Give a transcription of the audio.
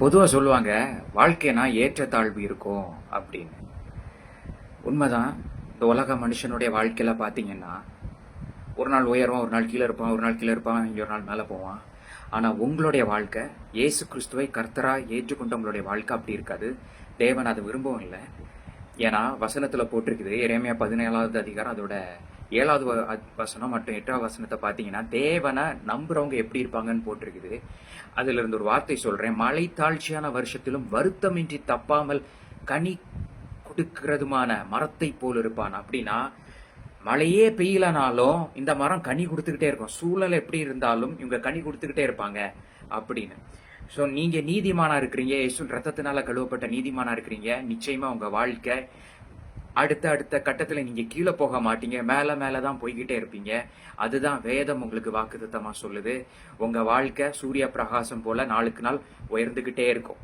பொதுவாக சொல்லுவாங்க வாழ்க்கைனா ஏற்றத்தாழ்வு இருக்கும் அப்படின்னு. உண்மைதான். இந்த உலக மனுஷனுடைய வாழ்க்கையில பார்த்தீங்கன்னா ஒரு நாள் உயர்வான் ஒரு நாள் கீழே இருப்பான் ஒரு நாள் கீழே இருப்பான் இங்கே ஒரு நாள் மேலே போவான். ஆனால் உங்களுடைய வாழ்க்கை இயேசு கிறிஸ்துவை கர்த்தரா ஏற்றுக்கொண்டவங்களுடைய வாழ்க்கை அப்படி இருக்காது. தேவன் அதை விரும்பவும் இல்லை. ஏன்னா வசனத்தில் போட்டிருக்குது இறைமையாக பதினேழாவது அதிகாரம் அதோட ஏழாவது வ- வசனம் மற்றும் எட்டாவது வசனத்தை பார்த்தீங்கன்னா தேவனை நம்புறவங்க எப்படி இருப்பாங்கன்னு போட்டிருக்குது. அதுல இருந்து ஒரு வார்த்தை சொல்றேன். மலை தாழ்ச்சியான வருஷத்திலும் வருத்தமின்றி தப்பாமல் கனி கொடுக்கிறதுமான மரத்தை போல் இருப்பான். அப்படின்னா மழையே பெய்யலனாலும் இந்த மரம் கனி கொடுத்துக்கிட்டே இருக்கும். சூழல் எப்படி இருந்தாலும் இவங்க கனி கொடுத்துக்கிட்டே இருப்பாங்க அப்படின்னு. ஸோ நீங்கள் நீதிமானா இருக்கிறீங்க. இயேசு ரத்தத்தினால கழுவப்பட்ட நீதிமானா இருக்கிறீங்க. நிச்சயமா உங்க வாழ்க்கை அடுத்த அடுத்த கட்டத்தில் நீங்க கீழே போக மாட்டீங்க. மேலே மேலே தான் போய்கிட்டே இருப்பீங்க. அதுதான் வேதம் உங்களுக்கு வாக்குத்தத்தமா சொல்லுது. உங்க வாழ்க்கை சூரிய பிரகாசம் போல நாளுக்கு நாள் உயர்ந்துகிட்டே இருக்கும்.